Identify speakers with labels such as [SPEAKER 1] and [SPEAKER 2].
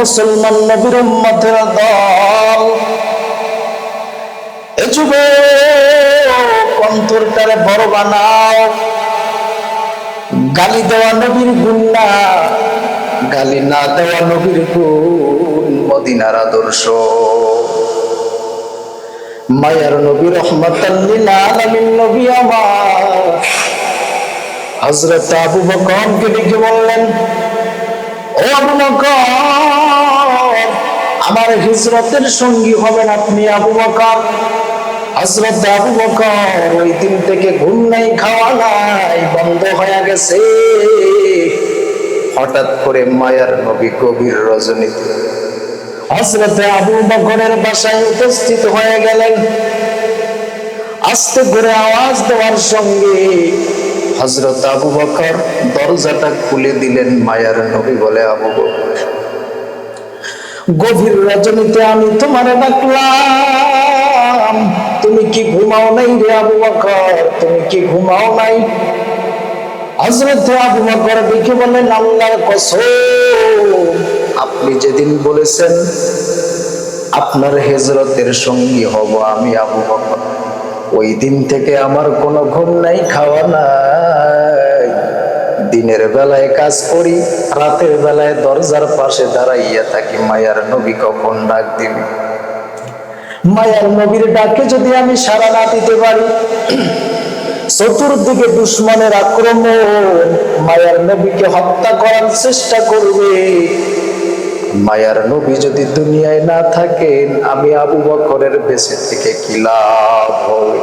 [SPEAKER 1] মুসলমান নবীর উম্মতের দল। এ অন্তরটারে বড় বানাও। গালি দেওয়া নবীর গুণ না গালি না দেওয়া নবীর গুণ মদিনার আদর্শ। মায়ার নবী রহমতাল্লিল আলামিন নবী আমার। হযরত আবু বকরকে ডেকে বললেন, ও আবু বকর আমার হিজরতের সঙ্গী হবেন আপনি আবু বকর। হজরত আবু বকর ওই দিন থেকে ঘুম নাই, খাওয়া নাই, বন্ধ হয়ে গেছে। হঠাৎ করে মায়ার নবী গভীর রজনীতে হজরতে আবু বকরের বাসায় উপস্থিত হয়ে গেলেন। আস্তে করে আওয়াজ দেওয়ার সঙ্গে হজরত আবু বকর দরজাটা খুলে দিলেন মায়ার নবী বলে আবু বকর। গভীর রজনীতে আমি তোমার ডাকলাম। তুমি কি ঘুমাও নাই রে আবু বকর? তুমি কি ঘুমাও নাই? হজরত আবু বকর দেখে বলেন আল্লাহর কসম, আপনি যেদিন বলেছেন, আপনার হেজরতের সঙ্গী হব আমি আবু বকর। ওই দিন থেকে আমার কোনো ঘুম নাই, খাওয়া নাই। দিনের বেলায় কাজ করি, রাতের বেলায় দরজার পাশে দাঁড়াইয়া থাকি, মায়ার নবী কখন ডাক দিবি? মায়ার নবীর ডাকে যদি আমি সারা না দিতে পারি, চতুর্দিকে দুশ্মনের আক্রমণ, মায়ার নবীকে হত্যা করার চেষ্টা করবে। মায়ার নবী যদি দুনিয়ায় না থাকেন, আমি আবু বকরের বেঁচে থেকে কি লাভ হবে?